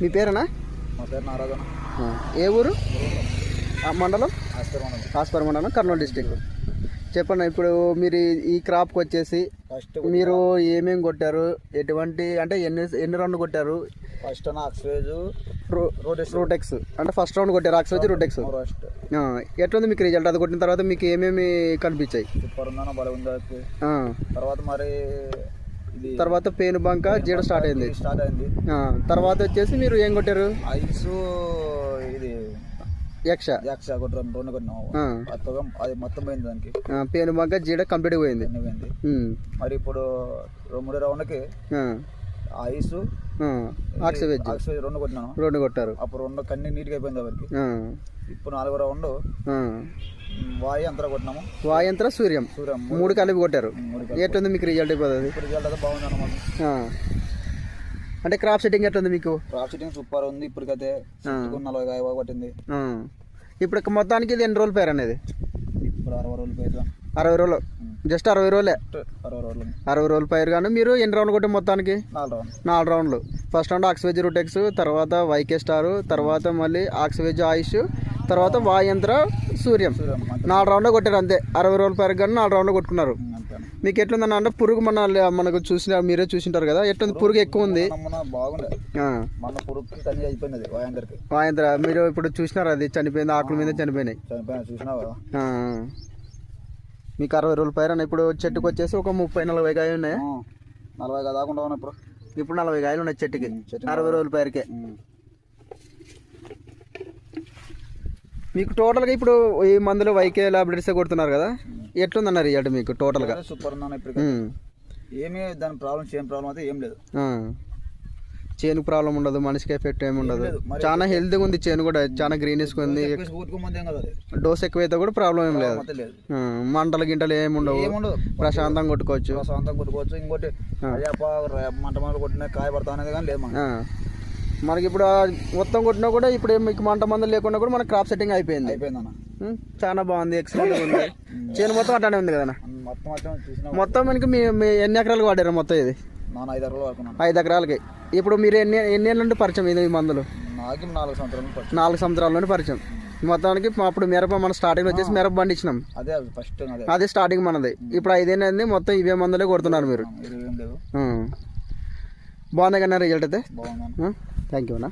మీ పేరేనా? మా పేరు నారాజన ఏ ఊరు? ఆ, మండలం? హాస్పిటల్ మండలం. కాస్పర్ మండలం కర్నూలు డిస్టిక్ చెప్పండి ఇప్పుడు మీరు ఈ- క్రాప్కి వచ్చేసి ఫస్ట్ మీరు ఏమేమి కొట్టారు? ఎటువంటి అంటే ఎన్ని ఎన్ని రౌండ్లు కొట్టారు? ఫస్ట్ ఆక్సివేజ్ రో రోటెక్స్. రూటెక్స్. అంటే ఫస్ట్ రౌండ్ కొట్టారు ఆక్స్ వచ్చి రూటెక్స్. ఎట్లుంది మీకు రిజల్ట్? అది కొట్టిన తర్వాత మీకు ఏమేమి కనిపించాయి? తర్వాత మరి తర్వాత పేను బంక జీడ స్టార్ట్ అయింది. స్టార్ట్ అయింది. తర్వాత వచ్చేసి మీరు ఏం కొట్టారు? ఐస్ ఇది యక్ష. యాక్స్ కొట్టి రెండు కొత్తగా అది మొత్తం పోయింది దానికి. ఆ, పేను బంక జీడ కంప్లీట్ పోయింది. మరి ఇప్పుడు మూడు రౌండ్కి ఐస్ ఆక్సివేజ్ ఆక్సివేజ్ రెండు కొట్టినాను రెండు కొట్టారు. అప్పుడు రెండు కన్నీ నీట్గా అయిపోయింది ఎవరికి ఇప్పుడు నాలుగో రౌండ్ ఆ. వాయి అంతరా కొట్టినాము. వాయంత్ర సూర్యం. సూర్యం. మూడు కలిపి కొట్టారు. ఎట్లుంది మీకు రిజల్ట్ అయిపోతుంది రిజల్ట్ అయితే బాగుంది అన్నమాట ఆ. అంటే క్రాప్ సెట్టింగ్ ఎట్లుంది మీకు? క్రాప్ సిట్టింగ్ సూపర్ ఉంది. ఇప్పటికైతే నలభై కాయ కొట్టింది. ఇప్పుడు మొత్తానికి ఇది ఎన్ని రోజులు పేరు అనేది? ఇప్పుడు అరవై రోజులు పోయిద్దాం అరవై రోజులు. జస్ట్ అరవై రోజులే? అరవై రోజులు. అరవై రోజులు పైరు కానీ మీరు ఎన్ని రౌండ్లు కొట్టే మొత్తానికి? నాలుగు రౌండ్లు ఫస్ట్ రౌండ్ ఆక్సివేజ్ రూటెక్స్ తర్వాత వైకే స్టార్ తర్వాత మళ్ళీ ఆక్సివేజ్ ఆయుష్ తర్వాత వాయంత్ర సూర్యం. నాలుగు రౌండ్లు కొట్టారు అంతే. అరవై రోజుల పైరు కానీ నాలుగు రౌండ్లు కొట్టుకున్నారు. మీకు ఎట్లుందన్న అంటే పురుగు మన మనకు చూసిన మీరే చూసింటారు కదా. ఎట్లుంది? పురుగు ఎక్కువ ఉంది. వాయంత్ర మీరు ఇప్పుడు చూసినారు అది చనిపోయింది? ఆకుల మీద చనిపోయినాయి. మీకు అరవై రోజుల పైన ఇప్పుడు చెట్టుకు వచ్చేసి ఒక ముప్పై నలభై కాయలు ఉన్నాయి. నలభై ఉన్నా ఇప్పుడు. ఇప్పుడు నలభై కాయలు ఉన్నాయి చెట్టుకి. చెట్టుకి అరవై రోజుల పైరుకే. మీకు టోటల్గా ఇప్పుడు ఈ మందులు వైకే లాబిలిటీసే కొడుతున్నారు కదా? ఎట్లుందన్న రిజల్ట్ మీకు టోటల్గా? సూపర్ ఉందన్న ఇప్పుడు. ఏమీ దాని ప్రాబ్లం ఏం ప్రాబ్లం అయితే ఏం లేదు. ఆ. చేనుకు ప్రాబ్లం ఉండదు మనిషికి ఎఫెక్ట్ ఏమి ఉండదు. చాలా హెల్తీగా ఉంది చేను కూడా చాలా గ్రీనిష్ ఉంది. డోస్ ఎక్కువైతే కూడా ప్రాబ్లం ఏం లేదు. మంటలు గింటలు ఏమి ఉండవు. ప్రశాంతంగా కొట్టుకోవచ్చు. ప్రశాంతంగా కొట్టుకోవచ్చు. ఇంకోటి మంట మంట కొట్టిన కాయ పడతా అనేది కానీ లేదు మనకి ఇప్పుడు మొత్తం కొట్టినా కూడా ఇప్పుడు మీకు మంట మందులు లేకుండా కూడా మన క్రాప్ సెట్టింగ్ అయిపోయింది. చాలా బాగుంది ఎక్సలెంట్ ఉంది. చేను మొత్తం అట్లానే ఉంది కదా మొత్తం మనకి మీ ఎన్ని ఎకరాలు వాడారు మొత్తం ఇది? ఐదు ఎకరాలకి. ఇప్పుడు మీరు ఎన్ని ఎన్ని ఏళ్ళ నుండి పరిచయం ఇది ఈ మందులు? నాలుగు సంవత్సరాలు నాలుగు పరిచయం. మొత్తానికి అప్పుడు మిరప మన స్టార్టింగ్ వచ్చేసి మిరప పండించినాం. అదే ఫస్ట్ అదే. స్టార్టింగ్ మనది. ఇప్పుడు ఐదేళ్ళది మొత్తం ఇవే మందులే కొడుతున్నారు మీరు. బాగుంది కదా రిజల్ట్ అయితే బాగుందన్న థ్యాంక్ యూ అన్న